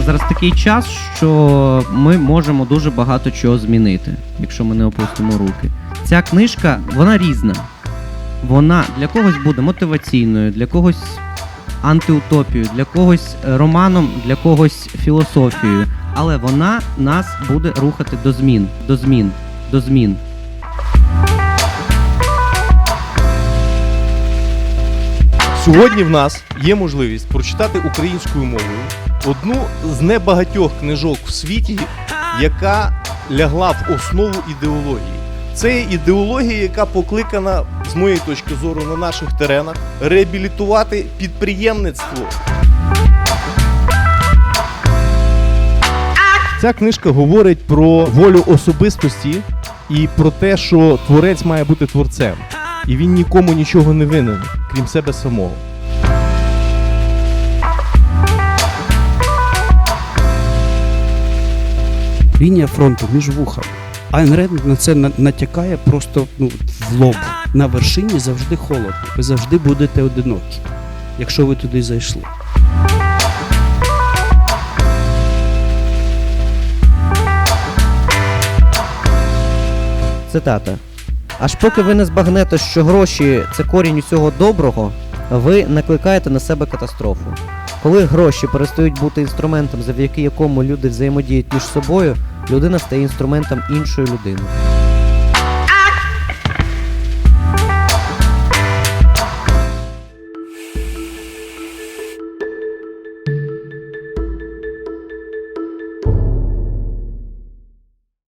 зараз такий час, що ми можемо дуже багато чого змінити, якщо ми не опустимо руки. Ця книжка, вона різна. Вона для когось буде мотиваційною, для когось антиутопією, для когось романом, для когось філософією. Але вона нас буде рухати до змін, до змін, до змін. Сьогодні в нас є можливість прочитати українською мовою одну з небагатьох книжок в світі, яка лягла в основу ідеології. Це є ідеологія, яка покликана, з моєї точки зору, на наших теренах реабілітувати підприємництво. Ця книжка говорить про волю особистості і про те, що творець має бути творцем. І він нікому нічого не винен, крім себе самого. Лінія фронту між вухами. Айн Ренд на це натякає просто ну, в лоб. На вершині завжди холодно. Ви завжди будете одинокі, якщо ви туди зайшли. Цитата. Аж поки ви не збагнете, що гроші це корінь усього доброго, ви накликаєте на себе катастрофу. Коли гроші перестають бути інструментом, завдяки якому люди взаємодіють між собою, людина стає інструментом іншої людини.